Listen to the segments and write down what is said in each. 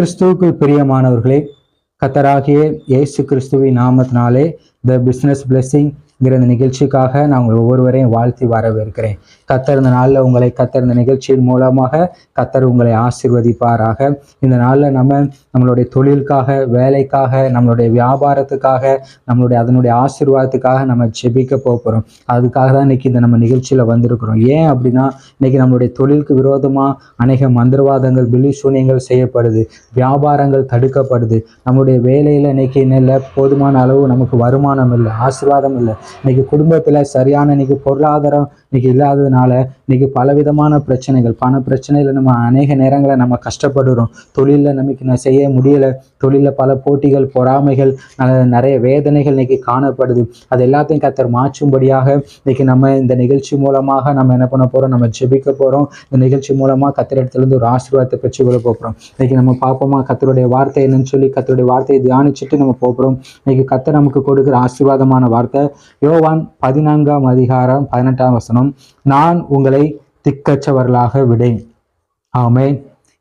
கிறிஸ்துவுக்குள் பிரியமானவர்களே கத்தராகிய இயேசு கிறிஸ்துவின் நாமத்தினாலே த பிஸ்னஸ் பிளெஸ்ஸிங்கிற இந்த நிகழ்ச்சிக்காக நான் உங்கள் ஒவ்வொருவரையும் வாழ்த்தி வரவேற்கிறேன். கத்தர் இந்த நாளில் உங்களை கத்தர் இந்த நிகழ்ச்சியின் மூலமாக கத்தர் உங்களை ஆசிர்வதிப்பாராக. இந்த நாளில் நம்ம நம்மளுடைய தொழிலுக்காக வேலைக்காக நம்மளுடைய வியாபாரத்துக்காக நம்மளுடைய அதனுடைய ஆசீர்வாதத்துக்காக நம்ம ஜெபிக்க போகிறோம். அதுக்காக தான் இன்னைக்கு இந்த நம்ம நிகழ்ச்சியில் வந்திருக்கிறோம். ஏன் அப்படின்னா இன்னைக்கு நம்மளுடைய தொழிலுக்கு விரோதமாக அநேக மந்திரவாதங்கள் பில்லி சூனியங்கள் செய்யப்படுது. வியாபாரங்கள் தடுக்கப்படுது. நம்மளுடைய வேலையில் இன்னைக்கு என்ன இல்லை போதுமான அளவு நமக்கு வருமானம் இல்லை ஆசீர்வாதம் இல்லை. இன்னைக்கு குடும்பத்தில் சரியான இன்னைக்கு பொருளாதாரம் இன்னைக்கு இல்லாததுனால இன்னைக்கு பலவிதமான பிரச்சனைகள் பண பிரச்சனையில் நம்ம அநேக நேரங்களில் நம்ம கஷ்டப்படுறோம். தொழிலில் நமக்கு நான் செய்ய முடியலை. தொழிலில் பல போட்டிகள் பொறாமைகள் நிறைய வேதனைகள் இன்னைக்கு காணப்படுது. அது எல்லாத்தையும் கத்தர் மாற்றும்படியாக இன்னைக்கு நம்ம இந்த நிகழ்ச்சி மூலமாக நம்ம என்ன பண்ண போகிறோம் நம்ம ஜெபிக்க போகிறோம் இந்த நிகழ்ச்சி மூலமாக கத்திரிடத்துலேருந்து ஒரு ஆசீர்வாதத்தை பெற்று கொள்ள போகிறோம் இன்னைக்கு நம்ம பார்ப்போமா? கத்தருடைய வார்த்தை என்னன்னு சொல்லி கத்தருடைய வார்த்தையை தியானிச்சுட்டு நம்ம போகிறோம். இன்னைக்கு கத்தர் நமக்கு கொடுக்குற ஆசீர்வாதமான வார்த்தை யோவான் பதினான்காம் அதிகாரம் பதினெட்டாம் வசனம். நான் உங்களை திக்கச்சவர்களாக விடேன். ஆமென்.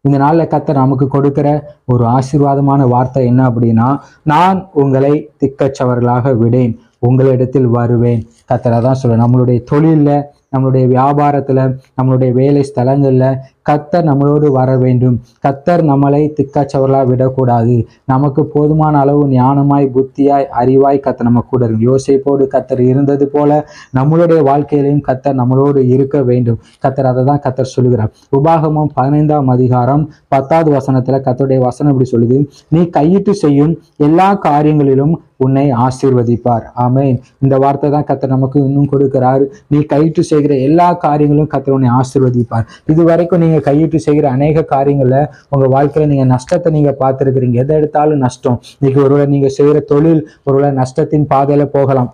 இந்த நாளில் கத்தர் நமக்கு கொடுக்கிற ஒரு ஆசீர்வாதமான வார்த்தை என்ன அப்படின்னா நான் உங்களை திக்கச்சவர்களாக விடேன். உங்களிடத்தில் வருவேன். கத்தரை தான் சொல்ல நம்மளுடைய தொழிலில் நம்மளுடைய வியாபாரத்தில் நம்மளுடைய வேலை ஸ்தலங்களில் கத்தர் நம்மளோடு வர வேண்டும் கத்தர் நம்மளை திக்கச்சவர்களாக விடக்கூடாது. நமக்கு போதுமான அளவு ஞானமாய் புத்தியாய் அறிவாய் கத்தர் நம்ம கூட இருக்கும் யோசிப்போடு கத்தர் இருந்தது போல நம்மளுடைய வாழ்க்கையிலையும் கத்தர் நம்மளோடு இருக்க வேண்டும். கத்தர் அதை தான் கத்தர் சொல்லுகிறார். உபாகமும் பதினைந்தாம் அதிகாரம் பத்தாவது வசனத்துல கத்தருடைய வசனம் இப்படி சொல்லுது. நீ கையிட்டு செய்யும் எல்லா காரியங்களிலும் உன்னை ஆசீர்வதிப்பார். ஆமேன். இந்த வார்த்தை தான் கத்தர் நமக்கு இன்னும் கொடுக்கிறார். நீ கையிட்டு செய்கிற எல்லா காரியங்களும் கத்தர் உன்னை ஆசீர்வதிப்பார். இது வரைக்கும் நீங்க கையிட்டு செய்கிற அநேக காரியங்கள்ல உங்க வாழ்க்கையில நீங்க நஷ்டத்தை நீங்க பார்த்துருக்கிறீங்க. எதை எடுத்தாலும் நஷ்டம். இன்னைக்கு ஒருவேளை நீங்க செய்யற தொழில் ஒருவேளை நஷ்டத்தின் பாதையில போகலாம்.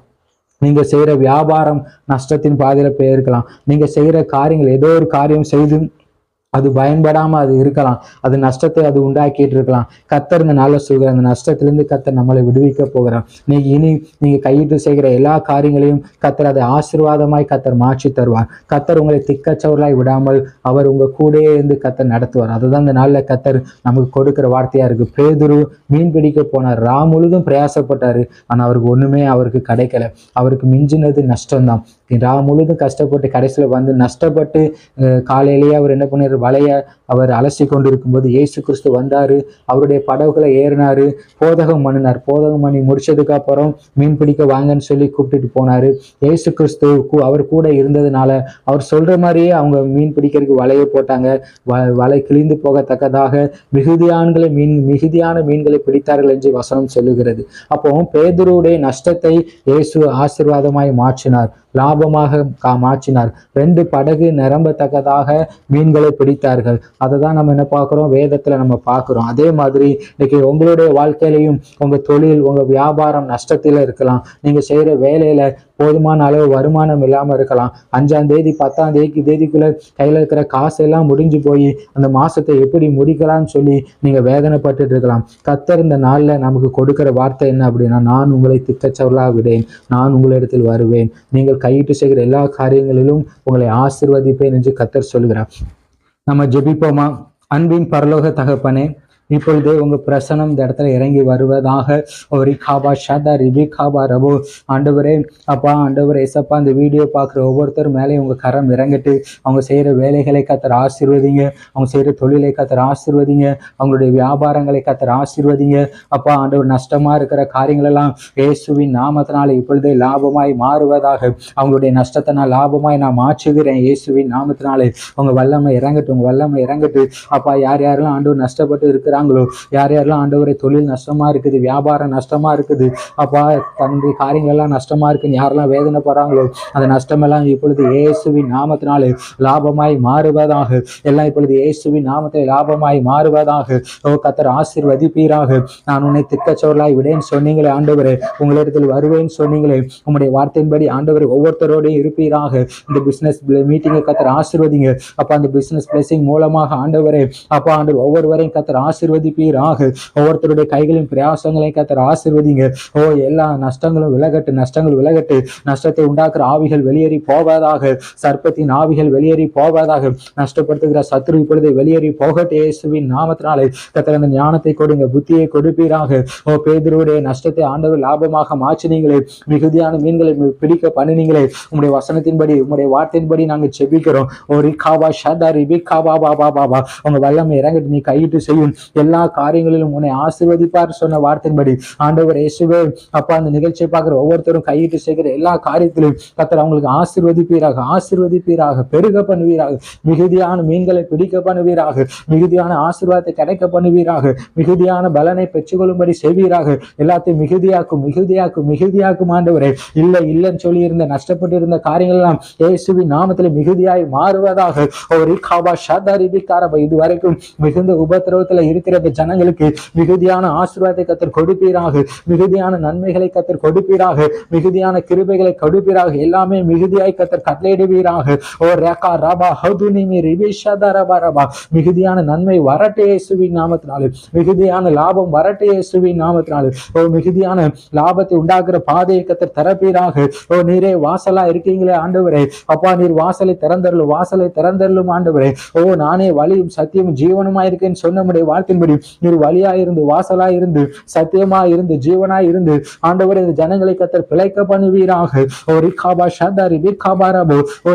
நீங்க செய்யற வியாபாரம் நஷ்டத்தின் பாதையில போயிருக்கலாம். நீங்க செய்யற காரியங்கள் ஏதோ ஒரு காரியம் செய்து அது பயன்படாமல் அது இருக்கலாம். அது நஷ்டத்தை அது உண்டாக்கிட்டு இருக்கலாம். கத்தர் இந்த நாளில் சொல்கிற அந்த நஷ்டத்திலேருந்து கத்தர் நம்மளை விடுவிக்க போகிறார். நீ இனி நீங்கள் கையிட்டு செய்கிற எல்லா காரியங்களையும் கத்தர் அதை ஆசீர்வாதமாய் கத்தர் மாற்றி தருவார். கத்தர் உங்களை திக்கச்சவர்களாய் விடாமல் அவர் உங்கள் கூடயே இருந்து கத்தர் நடத்துவார். அதுதான் இந்த நாளில் கத்தர் நமக்கு கொடுக்கிற வார்த்தையாக இருக்குது பேதுரு மீன் பிடிக்க போனார். ரா முழுதும் பிரயாசப்பட்டாரு. ஆனால் அவருக்கு ஒன்றுமே அவருக்கு கிடைக்கல. அவருக்கு மிஞ்சினது நஷ்டம்தான். ரா முழுதும் கஷ்டப்பட்டு கடைசியில் வந்து நஷ்டப்பட்டு அஹ், காலையிலேயே அவர் என்ன பண்ணார் வலைய அவர் அலசி கொண்டு இருக்கும்போது இயேசு கிறிஸ்து வந்தாரு. அவருடைய படகுகளை ஏறினாரு. போதகம் பண்ணினார். போதகம் பண்ணி முடிச்சதுக்கு அப்புறம் மீன் பிடிக்க வாங்கன்னு சொல்லி கூப்பிட்டுட்டு போனார். இயேசு கிறிஸ்து அவர் கூட இருந்ததுனால அவர் சொல்ற மாதிரியே அவங்க மீன் பிடிக்கிறதுக்கு வலையை போட்டாங்க. வ- வலை கிழிந்து போகத்தக்கதாக மிகுதியான்களை மீன் மிகுதியான மீன்களை பிடித்தார்கள் என்று வசனம் சொல்லுகிறது. அப்போ பேதுருடைய நஷ்டத்தை இயேசு ஆசீர்வாதமாய் மாற்றினார். லாபமாக கா- மாற்றினார். ரெண்டு படகு நிரம்பத்தக்கதாக மீன்களை பிடித்தார்கள். அதை தான் நம்ம என்ன பார்க்குறோம்? வேதத்துல நம்ம பார்க்குறோம். அதே மாதிரி இன்னைக்கு உங்களுடைய வாழ்க்கையிலையும் உங்க தொழில் உங்க வியாபாரம் நஷ்டத்தில் இருக்கலாம். நீங்க செய்யற வேலையில போதுமான அளவு வருமானம் இல்லாமல் இருக்கலாம். அஞ்சாம் தேதி பத்தாம் தேதி தேதிக்குள்ள கையில் இருக்கிற காசெல்லாம் முடிஞ்சு போய் அந்த மாசத்தை எப்படி முடிக்கலாம்னு சொல்லி நீங்க வேதனைப்பட்டு இருக்கலாம். கத்தர் இந்த நாளில் நமக்கு கொடுக்கிற வார்த்தை என்ன அப்படின்னா நான் உங்களை திக்கச்சவர்களாக விடேன் நான் உங்களிடத்தில் வருவேன். நீங்கள் கையிட்டு செய்கிற எல்லா காரியங்களிலும் உங்களை ஆசிர்வதிப்பேன் என்று கத்தர் சொல்கிறார் நம்ம ஜெபிப்போமா? அன்பின் பரலோக தகப்பனே இப்பொழுது உங்க பிரசனம் இந்த இடத்துல இறங்கி வருவதாக ஒரு காபா ஷதா ரிபி காபா ரபு ஆண்டவரே அப்பா ஆண்டவர் ஏசப்பா இந்த வீடியோ பார்க்குற ஒவ்வொருத்தர் மேலேயும் உங்க கரம் இறங்கட்டு. அவங்க செய்யற வேலைகளை கத்தர் ஆசிர்வதிங்க. அவங்க செய்யற தொழிலை கத்தர் ஆசீர்வதிங்க. அவங்களுடைய வியாபாரங்களை கத்தர் ஆசீர்வதிங்க. அப்பா ஆண்டவர் நஷ்டமா இருக்கிற காரியங்களெல்லாம் இயேசுவின் நாமத்தினால இப்பொழுது லாபமாய் மாறுவதாக. அவங்களுடைய நஷ்டத்தை நான் லாபமாய் நான் மாற்றுகிறேன் இயேசுவின் நாமத்தினாலே உங்க வல்லமை இறங்கட்டு உங்க வல்லமை இறங்கட்டு. அப்பா யார் யாரெல்லாம் ஆண்டவர் நஷ்டப்பட்டு இருக்கிற செய்கிறாங்களோ? யார் யாரெல்லாம் ஆண்டவரை தொழில் நஷ்டமா இருக்குது வியாபாரம் நஷ்டமா இருக்குது அப்பா தன்னுடைய காரியங்கள் எல்லாம் நஷ்டமா இருக்குன்னு யாரெல்லாம் வேதனைப்படுறாங்களோ அந்த நஷ்டமெல்லாம் இப்பொழுது இயேசுவின் நாமத்தினாலே லாபமாய் மாறுவதாக. எல்லாம் இப்பொழுது இயேசுவின் நாமத்தை லாபமாய் மாறுவதாக. ஓ கத்தர் ஆசீர்வதிப்பீராக. நான் உன்னை திக்கச்சோர்களாய் விடேன்னு சொன்னீங்களே ஆண்டவரே. உங்களிடத்தில் வருவேன்னு சொன்னீங்களே. உங்களுடைய வார்த்தையின்படி ஆண்டவர் ஒவ்வொருத்தரோடையும் இருப்பீராக. இந்த பிசினஸ் மீட்டிங்கை கத்தர் ஆசிர்வதிங்க. அப்பா அந்த பிசினஸ் பிளஸிங் மூலமாக ஆண்டவரே. அப்பா ஆண்டவர் ஒவ்வொருவரையும் கத்தர் ஆசிர் ஆசீர்வதிப்பீராக ஒவ்வொருத்தருடைய கைகளின் பிரயாசங்களை கத்தர் ஆசீர்வதிங்க. ஓ எல்லா நஷ்டங்களும் விலகட்டு நஷ்டங்கள் விலகட்டு. நஷ்டத்தை உண்டாக்குற ஆவிகள் வெளியேறி போவதாக. சர்ப்பத்தின் ஆவிகள் வெளியேறி போவதாக. நஷ்டப்படுத்துகிற சத்ரு இப்பொழுது வெளியேறி போகட்டே இயேசுவின் நாமத்தினாலே. கத்தர் அந்த ஞானத்தை கொடுங்க புத்தியை கொடுப்பீராக. ஓ பேதருடைய நஷ்டத்தை ஆண்டவர் லாபமாக மாற்றினீங்களே. மிகுதியான மீன்களை பிடிக்க பண்ணினீங்களே. உங்களுடைய வசனத்தின்படி உங்களுடைய வார்த்தையின்படி நாங்கள் செபிக்கிறோம் ஓ ரிகாபா ஷதா ரிபிகாபா பாபா பாபா உங்க வல்லமை இறங்கிட்டு நீ கையிட்டு செய்யும். எல்லா காரியங்களிலும் உன்னை ஆசிர்வதிப்பார் சொன்ன வார்த்தையின்படி. ஆண்டவர் இயேசுவே அப்பா அந்த நிகழ்ச்சியை பார்க்குற ஒவ்வொருத்தரும் கையிட்டு செய்கிற எல்லா காரியத்திலும் கத்தர் அவங்களுக்கு ஆசிர்வதிப்பீராக ஆசிர்வதிப்பீராக பெருக பண்ணுவீராக. மிகுதியான மீன்களை பிடிக்க பண்ணுவீராக. மிகுதியான ஆசீர்வாதத்தை கிடைக்க பண்ணுவீராக. மிகுதியான பலனை பெற்றுக்கொள்ளும்படி செய்வீராக. எல்லாத்தையும் மிகுதியாக்கும் மிகுதியாக்கும் மிகுதியாக்கும் ஆண்டவரே. இல்லை இல்லைன்னு சொல்லி இருந்த நஷ்டப்பட்டு இருந்த காரியங்கள் எல்லாம் இயேசுவின் நாமத்தில் மிகுதியாய் மாறுவதாக. ஒரு காபா ஷாதாரி இதுவரைக்கும் மிகுந்த உபத்திரவத்துல இருக்க இந்த ஜனங்களுக்கு மிகுதியான ஆசீர்வாதத்தை கத்தர் கொடுப்பீராக மிகுதியான நன்மைகளை கத்தர் கொடுப்பீராக மிகுதியான கிருபைகளை கொடுப்பீராக எல்லாமே மிகுதியாய் கத்தர் கட்டளையிடுவீராக. ஓ ரேகா ரபா ஹதுனிமி ரிவிஷத ரபா ரபா. மிகுதியான நன்மை வரட்டே இயேசுவின் நாமத்தினாலே. மிகுதியான லாபம் வரட்டே இயேசுவின் நாமத்தினாலே. ஓ மிகுதியான லாபத்தை உண்டாக்குற பாதையை கத்தர் திறப்பீராக. ஓ நீரே வாசலா இருக்கீங்களே ஆண்டவரே. அப்பா நீர் வாசலை திறந்தருளும் வாசலை திறந்தருளும் ஆண்டவரே. ஓ நானே வழியும் சத்தியமும் ஜீவனுமா இருக்கேன்னு சொன்னமுடைய வார்த்தையின்படி நீர் வழியா இருந்து வாசலா இருந்து சத்தியமா இருந்து ஜீவனா இருந்து ஆண்டவர் இந்த ஜனங்களை கத்தர் பிழைக்க பண்ணுவீராக. ஒரு காபா ஷாதாரி பிர்காபா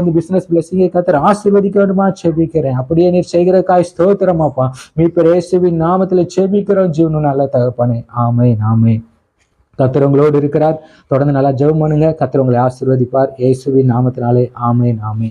இந்த பிசினஸ் பிளஸிங்கை கத்தர் ஆசீர்வதிக்கணுமா செபிக்கிறேன். அப்படியே நீர் செய்கிற காய் ஸ்தோத்திரமாப்பா மீப்பர் இயேசுவின் நாமத்துல செபிக்கிறோம். ஜீவனும் நல்ல தகப்பனே. ஆமை ஆமை கத்தர் உங்களோடு இருக்கிறார். தொடர்ந்து நல்லா ஜெபம் பண்ணுங்க. கத்தர் உங்களை ஆசீர்வதிப்பார். இயேசுவின் நாமத்தினாலே ஆமேன் ஆமே